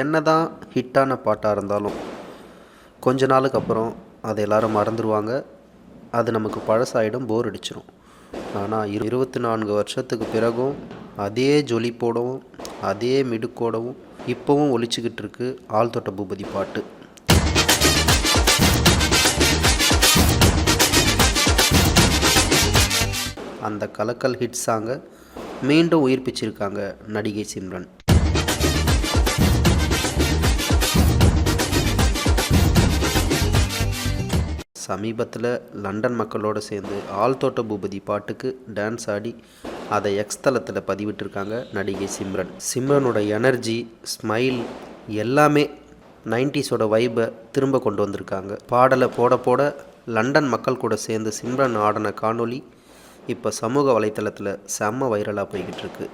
என்ன தான் ஹிட்டான பாட்டாக இருந்தாலும் கொஞ்ச நாளுக்கு அப்புறம் அதை எல்லாரும் மறந்துடுவாங்க அது நமக்கு பழசாயிடும் போர் அடிச்சிடும் ஆனால் இரு இருபத்தி நான்கு வருஷத்துக்கு பிறகும் அதே ஜொலிப்போடவும் அதே மிடுக்கோடவும் இப்போவும் ஒலிச்சுக்கிட்டு இருக்கு ஆழ்தொட்ட பூபதி பாட்டு. அந்த கலக்கல் ஹிட் சாங்கை மீண்டும் உயிர்ப்பிச்சிருக்காங்க நடிகை சிம்ரன். சமீபத்தில் லண்டன் மக்களோடு சேர்ந்து ஆழ்தோட்ட பூபதி பாட்டுக்கு டான்ஸ் ஆடி அதை எக்ஸ் தளத்தில் பதிவிட்டிருக்காங்க நடிகை சிம்ரன். சிம்ரனோட எனர்ஜி ஸ்மைல் எல்லாமே நைன்டிஸோட வைபை திரும்ப கொண்டு வந்திருக்காங்க. பாடலை போட போட லண்டன் மக்கள் கூட சேர்ந்து சிம்ரன் ஆடின காணொளி இப்போ சமூக வலைத்தளத்தில் செம்ம வைரலாக போய்கிட்டு இருக்குது